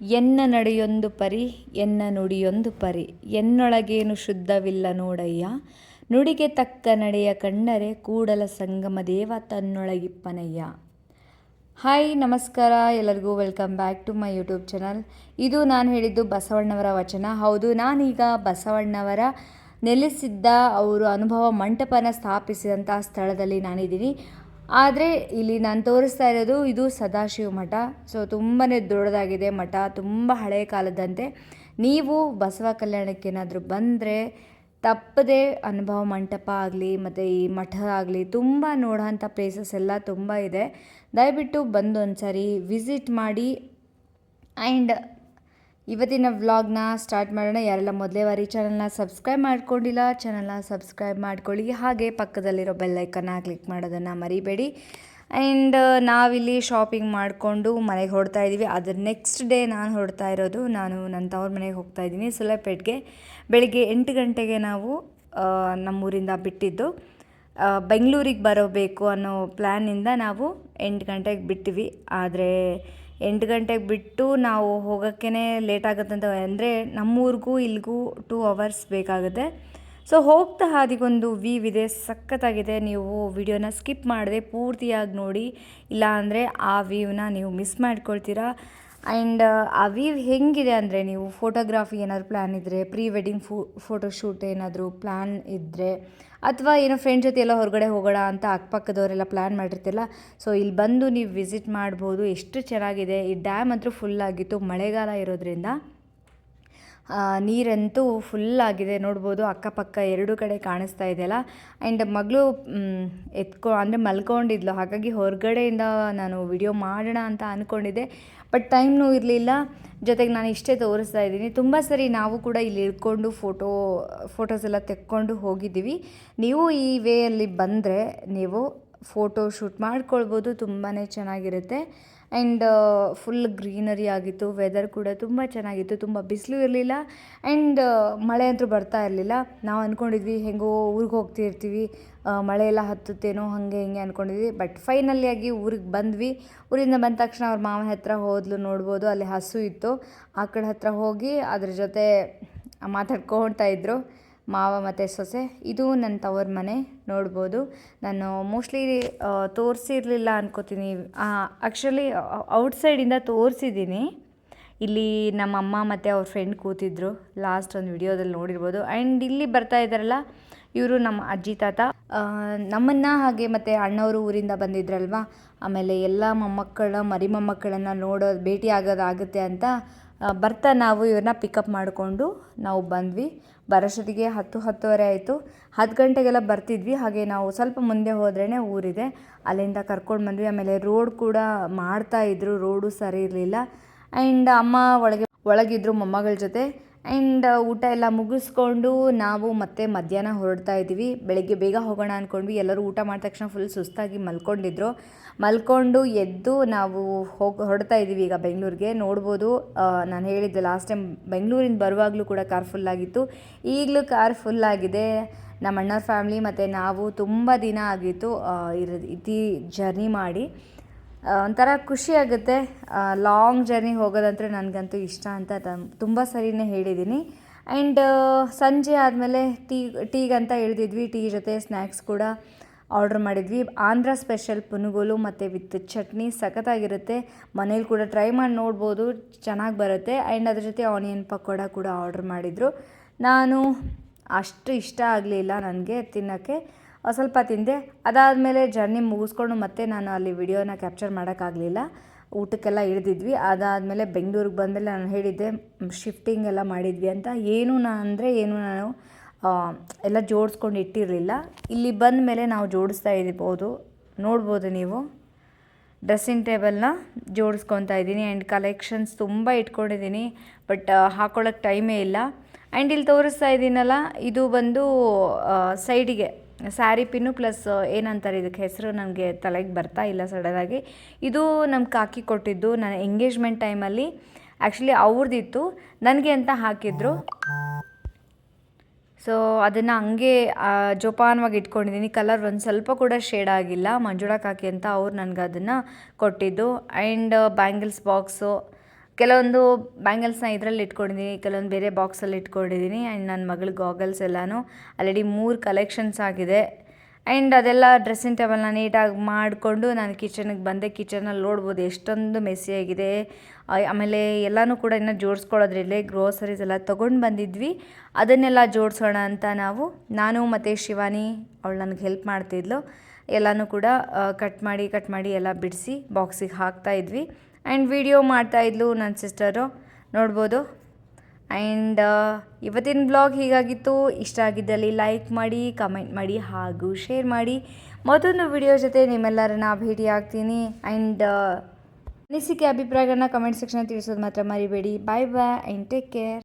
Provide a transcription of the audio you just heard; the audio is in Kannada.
ಎನ್ನ ನಡೆಯೊಂದು ಪರಿ, ಎನ್ನ ನುಡಿಯೊಂದು ಪರಿ. ಎನ್ನೊಳಗೇನು ಶುದ್ಧವಿಲ್ಲ ನೋಡಯ್ಯ. ನುಡಿಗೆ ತಕ್ಕ ನಡೆಯ ಕಂಡರೆ ಕೂಡಲ ಸಂಗಮ ದೇವ ತನ್ನೊಳಗಿಪ್ಪನಯ್ಯ. ಹಾಯ್, ನಮಸ್ಕಾರ. ಎಲ್ಲರಿಗೂ welcome back to my YouTube channel. ಇದು ನಾನು ಹೇಳಿದ್ದು ಬಸವಣ್ಣವರ ವಚನ. ಹೌದು, ನಾನೀಗ ಬಸವಣ್ಣವರ ನೆಲೆಸಿದ್ದ ಅವರು ಅನುಭವ ಮಂಟಪನ ಸ್ಥಾಪಿಸಿದಂಥ ಸ್ಥಳದಲ್ಲಿ ನಾನಿದ್ದೀನಿ. ಆದರೆ ಇಲ್ಲಿ ನಾನು ತೋರಿಸ್ತಾ ಇರೋದು ಇದು ಸದಾಶಿವ ಮಠ. ಸೊ ತುಂಬಾ ದೊಡ್ಡದಾಗಿದೆ ಮಠ, ತುಂಬ ಹಳೆಯ ಕಾಲದಂತೆ ನೀವು ಬಸವ ಕಲ್ಯಾಣಕ್ಕೆ ಏನಾದರೂ ಬಂದರೆ ತಪ್ಪದೇ ಅನುಭವ ಮಂಟಪ ಆಗಲಿ, ಮತ್ತು ಈ ಮಠ ಆಗಲಿ, ತುಂಬ ನೋಡೋಂಥ ಪ್ಲೇಸಸ್ ಎಲ್ಲ ತುಂಬ ಇದೆ. ದಯವಿಟ್ಟು ಬಂದು ಒಂದು ಸಾರಿ ವಿಸಿಟ್ ಮಾಡಿ. ಆ್ಯಂಡ್ ಇವತ್ತಿನ ವ್ಲಾಗ್ನ ಸ್ಟಾರ್ಟ್ ಮಾಡೋಣ. ಯಾರೆಲ್ಲ ಮೊದಲೇ ಬಾರಿ ಚಾನಲ್ನ ಸಬ್ಸ್ಕ್ರೈಬ್ ಮಾಡ್ಕೊಂಡಿಲ್ಲ ಚಾನಲ್ನ ಸಬ್ಸ್ಕ್ರೈಬ್ ಮಾಡ್ಕೊಳ್ಳಿ. ಹಾಗೆ ಪಕ್ಕದಲ್ಲಿರೋ ಬೆಲ್ಲೈಕನ್ನ ಕ್ಲಿಕ್ ಮಾಡೋದನ್ನು ಮರಿಬೇಡಿ. ಆ್ಯಂಡ್ ನಾವಿಲ್ಲಿ ಶಾಪಿಂಗ್ ಮಾಡಿಕೊಂಡು ಮನೆಗೆ ಹೊಡ್ತಾ ಇದ್ದೀವಿ ಅದ್ರ ನೆಕ್ಸ್ಟ್ ಡೇ ನಾನು ಹೊಡ್ತಾ ಇರೋದು, ನಾನು ನನ್ನ ತವ್ರ ಮನೆಗೆ ಹೋಗ್ತಾ ಇದ್ದೀನಿ ಸುಲಪೇಟ್ಗೆ ಬೆಳಿಗ್ಗೆ ಎಂಟು ಗಂಟೆಗೆ ನಾವು ನಮ್ಮೂರಿಂದ ಬಿಟ್ಟಿದ್ದು. ಬೆಂಗಳೂರಿಗೆ ಬರಬೇಕು ಅನ್ನೋ ಪ್ಲ್ಯಾನಿಂದ ನಾವು ಎಂಟು ಗಂಟೆಗೆ ಬಿಟ್ಟಿವಿ. ಆದರೆ ಎಂಟು ಗಂಟೆಗೆ ಬಿಟ್ಟು ನಾವು ಹೋಗೋಕ್ಕೇ ಲೇಟ್ ಆಗುತ್ತೆ ಅಂತ ಅಂದರೆ ನಮ್ಮೂರಿಗೂ ಇಲ್ಲಿಗೂ ಟೂ ಅವರ್ಸ್ ಬೇಕಾಗುತ್ತೆ. ಸೊ ಹೋಗ್ತಾ ಹಾದಿಗೊಂದು ವೀವ್ ಇದೆ, ಸಖತ್ತಾಗಿದೆ. ನೀವು ವಿಡಿಯೋನ ಸ್ಕಿಪ್ ಮಾಡದೆ ಪೂರ್ತಿಯಾಗಿ ನೋಡಿ. ಇಲ್ಲ ಅಂದರೆ ಆ ವೀವ್ನ ನೀವು ಮಿಸ್ ಮಾಡ್ಕೊಳ್ತೀರಾ. ಆ್ಯಂಡ್ ಅವೀವ್ ವೀವ್ ಹೆಂಗಿದೆ ಅಂದರೆ ನೀವು ಫೋಟೋಗ್ರಾಫಿ ಏನಾದರೂ ಪ್ಲ್ಯಾನ್ ಇದ್ದರೆ ಪ್ರೀ ವೆಡ್ಡಿಂಗ್ ಫೋ ಫೋಟೋಶೂಟ್ ಏನಾದರೂ ಪ್ಲ್ಯಾನ್ ಇದ್ದರೆ ಅಥವಾ ಏನೋ ಫ್ರೆಂಡ್ ಜೊತೆ ಎಲ್ಲ ಹೊರಗಡೆ ಹೋಗೋಣ ಅಂತ ಅಕ್ಕಪಕ್ಕದವರೆಲ್ಲ ಪ್ಲ್ಯಾನ್ ಮಾಡಿರ್ತಿಲ್ಲ ಸೊ ಇಲ್ಲಿ ಬಂದು ನೀವು ವಿಸಿಟ್ ಮಾಡ್ಬೋದು. ಎಷ್ಟು ಚೆನ್ನಾಗಿದೆ. ಈ ಡ್ಯಾಮ್ ಅಂತೂ ಫುಲ್ ಆಗಿತ್ತು. ಮಳೆಗಾಲ ಇರೋದ್ರಿಂದ ನೀರಂತೂ ಫುಲ್ ಆಗಿದೆ. ನೋಡ್ಬೋದು ಅಕ್ಕಪಕ್ಕ ಎರಡೂ ಕಡೆ ಕಾಣಿಸ್ತಾ ಇದೆಯಲ್ಲ ಆ್ಯಂಡ್ ಮಗಳು ಎತ್ಕೊ, ಅಂದರೆ ಮಲ್ಕೊಂಡಿದ್ಲು. ಹಾಗಾಗಿ ಹೊರಗಡೆಯಿಂದ ನಾನು ವಿಡಿಯೋ ಮಾಡೋಣ ಅಂತ ಅಂದ್ಕೊಂಡಿದ್ದೆ ಬಟ್ ಟೈಮ್ನೂ ಇರಲಿಲ್ಲ. ಜೊತೆಗೆ ನಾನು ಇಷ್ಟೇ ತೋರಿಸ್ತಾ ಇದ್ದೀನಿ. ತುಂಬ ಸರಿ ನಾವು ಕೂಡ ಇಲ್ಲಿ ಇಳ್ಕೊಂಡು ಫೋಟೋ ಫೋಟೋಸ್ ಎಲ್ಲ ತೆಕ್ಕೊಂಡು ಹೋಗಿದ್ದೀವಿ. ನೀವು ಈ ವೇಯಲ್ಲಿ ಬಂದರೆ ನೀವು ಫೋಟೋ ಶೂಟ್ ಮಾಡ್ಕೊಳ್ಬೋದು ತುಂಬಾ ಚೆನ್ನಾಗಿರುತ್ತೆ. ಆ್ಯಂಡ್ ಫುಲ್ ಗ್ರೀನರಿ ಆಗಿತ್ತು ವೆದರ್ ಕೂಡ ತುಂಬ ಚೆನ್ನಾಗಿತ್ತು, ತುಂಬ ಬಿಸಿಲು ಇರಲಿಲ್ಲ. ಆ್ಯಂಡ್ ಮಳೆ ಅಂತೂ ಬರ್ತಾ ಇರಲಿಲ್ಲ. ನಾವು ಅಂದ್ಕೊಂಡಿದ್ವಿ ಹೆಂಗೋ ಊರಿಗೆ ಹೋಗ್ತಿರ್ತೀವಿ. ಮಳೆ ಎಲ್ಲ ಹತ್ತುತ್ತೇನೋ, ಹಾಗೆ ಹಿಂಗೆ ಅಂದ್ಕೊಂಡಿದ್ವಿ ಬಟ್ ಫೈನಲಿಯಾಗಿ ಊರಿಗೆ ಬಂದ್ವಿ. ಊರಿಂದ ಬಂದ ತಕ್ಷಣ ಅವ್ರ ಮಾವನ ಹತ್ರ ಹೋದ್ಲು ನೋಡ್ಬೋದು, ಅಲ್ಲಿ ಹಸು ಇತ್ತು. ಆ ಕಡೆ ಹತ್ರ ಹೋಗಿ ಅದ್ರ ಜೊತೆ ಮಾತಾಡ್ಕೊಳ್ತಾ ಇದ್ರು. ಮಾವ ಮತ್ತು ಸೊಸೆ, ಇದು ನನ್ನ ತವರ ಮನೆ, ನೋಡ್ಬೋದು. ನಾನು ಮೋಸ್ಟ್ಲಿ ತೋರಿಸಿರಲಿಲ್ಲ ಅನ್ಕೋತೀನಿ. ಆ್ಯಕ್ಚುಲಿ ಔಟ್ಸೈಡಿಂದ ತೋರಿಸಿದ್ದೀನಿ. ಇಲ್ಲಿ ನಮ್ಮ ಅಮ್ಮ ಮತ್ತು ಅವ್ರ ಫ್ರೆಂಡ್ ಕೂತಿದ್ರು. ಲಾಸ್ಟ್ ಒಂದು ವಿಡಿಯೋದಲ್ಲಿ ನೋಡಿರ್ಬೋದು. ಆ್ಯಂಡ್ ಇಲ್ಲಿ ಬರ್ತಾ ಇದ್ದಾರಲ್ಲ, ಇವರು ನಮ್ಮ ಅಜ್ಜಿ, ತಾತ. ನಮ್ಮನ್ನು ಹಾಗೆ ಮತ್ತು ಅಣ್ಣವರು ಊರಿಂದ ಬಂದಿದ್ರಲ್ವಾ? ಆಮೇಲೆ ಎಲ್ಲ ಮೊಮ್ಮಕ್ಕಳ ಮರಿ ಮೊಮ್ಮಕ್ಕಳನ್ನು ಭೇಟಿ ಆಗೋದಾಗುತ್ತೆ ಅಂತ ಬರ್ತಾ ನಾವು ಇವ್ರನ್ನ ಪಿಕಪ್ ಮಾಡಿಕೊಂಡು ನಾವು ಬಂದ್ವಿ. ಬರೋಷ್ಟೊತ್ತಿಗೆ ಹತ್ತು, ಹತ್ತುವರೆ ಆಯಿತು. ಹತ್ತು ಗಂಟೆಗೆಲ್ಲ ಬರ್ತಿದ್ವಿ. ಹಾಗೆ ನಾವು ಸ್ವಲ್ಪ ಮುಂದೆ ಹೋದ್ರೇ ಊರಿದೆ. ಅಲ್ಲಿಂದ ಕರ್ಕೊಂಡು ಬಂದ್ವಿ. ಆಮೇಲೆ ರೋಡ್ ಕೂಡ ಮಾಡ್ತಾ ಇದ್ರು. ರೋಡು ಸರಿ ಇರಲಿಲ್ಲ. ಆ್ಯಂಡ್ ಅಮ್ಮ ಒಳಗೆ, ಒಳಗಿದ್ರು ಮೊಮ್ಮಗಳ ಜೊತೆ. ಆ್ಯಂಡ್ ಊಟ ಎಲ್ಲ ಮುಗಿಸ್ಕೊಂಡು ನಾವು ಮತ್ತೆ ಮಧ್ಯಾಹ್ನ ಹೊರಡ್ತಾ ಇದ್ದೀವಿ. ಬೆಳಗ್ಗೆ ಬೇಗ ಹೋಗೋಣ ಅಂದ್ಕೊಂಡ್ವಿ ಎಲ್ಲರೂ ಊಟ ಮಾಡಿದ ತಕ್ಷಣ ಫುಲ್ ಸುಸ್ತಾಗಿ ಮಲ್ಕೊಂಡಿದ್ರು. ಮಲ್ಕೊಂಡು ಎದ್ದು ನಾವು ಹೋಗಿ ಹೊಡ್ತಾ ಇದ್ದೀವಿ ಈಗ ಬೆಂಗಳೂರಿಗೆ. ನೋಡ್ಬೋದು ನಾನು ಹೇಳಿದ್ದೆ ಲಾಸ್ಟ್ ಟೈಮ್ ಬೆಂಗಳೂರಿಂದ ಬರುವಾಗಲೂ ಕೂಡ ಕಾರ್ ಫುಲ್ ಆಗಿತ್ತು. ಈಗಲೂ ಕಾರ್ ಆಗಿದೆ. ನಮ್ಮ ಅಣ್ಣವ್ರ ಫ್ಯಾಮ್ಲಿ ಮತ್ತು ನಾವು ತುಂಬ ದಿನ ಆಗಿತ್ತು ಇತಿ ಜರ್ನಿ ಮಾಡಿ. ಒಂಥರ ಖುಷಿ ಆಗುತ್ತೆ. ಲಾಂಗ್ ಜರ್ನಿ ಹೋಗೋದಂದ್ರೆ ನನಗಂತೂ ಇಷ್ಟ ಅಂತ ತುಂಬ ಸರಿನೇ ಹೇಳಿದ್ದೀನಿ. ಆ್ಯಂಡ್ ಸಂಜೆ ಆದಮೇಲೆ ಟೀ, ಟೀಗಂತ ಇಳಿದಿದ್ವಿ ಟೀ ಜೊತೆ ಸ್ನ್ಯಾಕ್ಸ್ ಕೂಡ. ಆರ್ಡ್ರ್ ಮಾಡಿದ್ವಿ. ಆಂಧ್ರ ಸ್ಪೆಷಲ್ ಪುನುಗೋಲು ಮತ್ತು ವಿತ್ ಚಟ್ನಿ ಸಖತ್ತಾಗಿರುತ್ತೆ. ಮನೇಲಿ ಕೂಡ ಟ್ರೈ ಮಾಡಿ ನೋಡ್ಬೋದು. ಚೆನ್ನಾಗಿ ಬರುತ್ತೆ. ಆ್ಯಂಡ್ ಅದ್ರ ಜೊತೆ ಆನಿಯನ್ ಪಕೋಡ ಕೂಡ ಆರ್ಡ್ರ್ ಮಾಡಿದರು. ನಾನು ಅಷ್ಟು ಇಷ್ಟ ಆಗಲಿಲ್ಲ ನನಗೆ ತಿನ್ನೋಕ್ಕೆ. ಸ್ವಲ್ಪ ತಿಂದೆ. ಅದಾದಮೇಲೆ ಜರ್ನಿ ಮುಗಿಸ್ಕೊಂಡು ಮತ್ತೆ ನಾನು ಅಲ್ಲಿ ವಿಡಿಯೋನ ಕ್ಯಾಪ್ಚರ್ ಮಾಡೋಕ್ಕಾಗಲಿಲ್ಲ ಊಟಕ್ಕೆಲ್ಲ ಇಳಿದಿದ್ವಿ. ಅದಾದಮೇಲೆ ಬೆಂಗಳೂರಿಗೆ ಬಂದಮೇಲೆ ನಾನು ಹೇಳಿದ್ದೆ ಶಿಫ್ಟಿಂಗ್ ಎಲ್ಲ ಮಾಡಿದ್ವಿ ಅಂತ. ಏನು ನಾನು ಅಂದರೆ ಏನು ನಾನು ಎಲ್ಲ ಜೋಡಿಸ್ಕೊಂಡು ಇಟ್ಟಿರಲಿಲ್ಲ. ಇಲ್ಲಿ ಬಂದ ಮೇಲೆ ನಾವು ಜೋಡಿಸ್ತಾ ಇರ್ಬೋದು. ನೋಡ್ಬೋದು ನೀವು. ಡ್ರೆಸ್ಸಿಂಗ್ ಟೇಬಲ್ನ ಜೋಡಿಸ್ಕೊತಾ ಇದ್ದೀನಿ. ಆ್ಯಂಡ್ ಕಲೆಕ್ಷನ್ಸ್ ತುಂಬ ಇಟ್ಕೊಂಡಿದ್ದೀನಿ. ಬಟ್ ಹಾಕೊಳ್ಳೋಕ್ಕೆ ಟೈಮೇ ಇಲ್ಲ. ಆ್ಯಂಡ್ ಇಲ್ಲಿ ತೋರಿಸ್ತಾ ಇದ್ದೀನಲ್ಲ, ಇದು ಬಂದು ಸೈಡಿಗೆ ಸ್ಯಾರಿ ಪಿನ್ನು ಪ್ಲಸ್ ಏನಂತಾರೆ ಇದಕ್ಕೆ ಹೆಸರು ನನಗೆ ತಲೆಗೆ ಬರ್ತಾ ಇಲ್ಲ ಸಡನ್ನಾಗಿ ಇದು ನಮ್ಮ ಕಾಕಿ ಕೊಟ್ಟಿದ್ದು ನನ್ನ ಎಂಗೇಜ್ಮೆಂಟ್ ಟೈಮಲ್ಲಿ ಆ್ಯಕ್ಚುಲಿ ಅವ್ರದ್ದಿತ್ತು ನನಗೆ ಅಂತ ಹಾಕಿದ್ರು. ಸೊ ಅದನ್ನು ಹಂಗೆ ಜೋಪಾನವಾಗಿ ಇಟ್ಕೊಂಡಿದ್ದೀನಿ ಕಲರ್ ಒಂದು ಸ್ವಲ್ಪ ಕೂಡ ಶೇಡ್ ಆಗಿಲ್ಲ. ಮಂಜುಳಾ ಕಾಕಿ ಅಂತ ಅವ್ರು ನನಗೆ ಅದನ್ನು ಕೊಟ್ಟಿದ್ದು. ಆ್ಯಂಡ್ ಬ್ಯಾಂಗಲ್ಸ್ ಬಾಕ್ಸು ಕೆಲವೊಂದು ಬ್ಯಾಂಗಲ್ಸ್ನ ಇದರಲ್ಲಿ ಇಟ್ಕೊಂಡಿದ್ದೀನಿ ಕೆಲವೊಂದು ಬೇರೆ ಬಾಕ್ಸಲ್ಲಿ ಇಟ್ಕೊಂಡಿದ್ದೀನಿ ಆ್ಯಂಡ್ ನನ್ನ ಮಗಳ ಗಾಗಲ್ಸ್ ಎಲ್ಲನೂ ಆಲ್ರೆಡಿ ಮೂರು ಕಲೆಕ್ಷನ್ಸ್ ಆಗಿದೆ. ಆ್ಯಂಡ್ ಅದೆಲ್ಲ ಡ್ರೆಸ್ಸಿಂಗ್ ಟೇಬಲ್ನ ನೀಟಾಗಿ ಮಾಡಿಕೊಂಡು ನಾನು ಕಿಚನಿಗೆ ಬಂದೆ. ಕಿಚನಲ್ಲಿ ನೋಡ್ಬೋದು ಎಷ್ಟೊಂದು ಮೆಸ್ಸಿಯಾಗಿದೆ ಆಮೇಲೆ ಎಲ್ಲನೂ ಕೂಡ ಇನ್ನು ಜೋಡಿಸ್ಕೊಳ್ಳೋದ್ರಲ್ಲೇ ಗ್ರೋಸರೀಸ್ ಎಲ್ಲ ತೊಗೊಂಡು ಬಂದಿದ್ವಿ. ಅದನ್ನೆಲ್ಲ ಜೋಡಿಸೋಣ ಅಂತ ನಾವು, ನಾನು ಮತ್ತು ಶಿವಾನಿ ಅವಳು ನನಗೆ ಹೆಲ್ಪ್ ಮಾಡ್ತಿದ್ಲು. ಎಲ್ಲನೂ ಕೂಡ ಕಟ್ ಮಾಡಿ ಕಟ್ ಮಾಡಿ ಎಲ್ಲ ಬಿಡಿಸಿ ಬಾಕ್ಸಿಗೆ ಹಾಕ್ತಾಯಿದ್ವಿ ಆ್ಯಂಡ್ ವಿಡಿಯೋ ಮಾಡ್ತಾಯಿದ್ಲು ನನ್ನ ಸಿಸ್ಟರು ನೋಡ್ಬೋದು. ಆ್ಯಂಡ್ ಇವತ್ತಿನ ಬ್ಲಾಗ್ ಹೀಗಾಗಿತ್ತು. ಇಷ್ಟ ಆಗಿದ್ದಲ್ಲಿ ಲೈಕ್ ಮಾಡಿ ಕಮೆಂಟ್ ಮಾಡಿ ಹಾಗೂ ಶೇರ್ ಮಾಡಿ. ಮತ್ತೊಂದು ವಿಡಿಯೋ ಜೊತೆ ನಿಮ್ಮೆಲ್ಲರನ್ನ ಭೇಟಿ ಆಗ್ತೀನಿ. ಆ್ಯಂಡ್ ಅನಿಸಿಕೆ, ಅಭಿಪ್ರಾಯಗಳನ್ನ ಕಮೆಂಟ್ ಸೆಕ್ಷನ್ ತಿಳಿಸೋದು ಮಾತ್ರ ಮರಿಬೇಡಿ. Bye bye and take care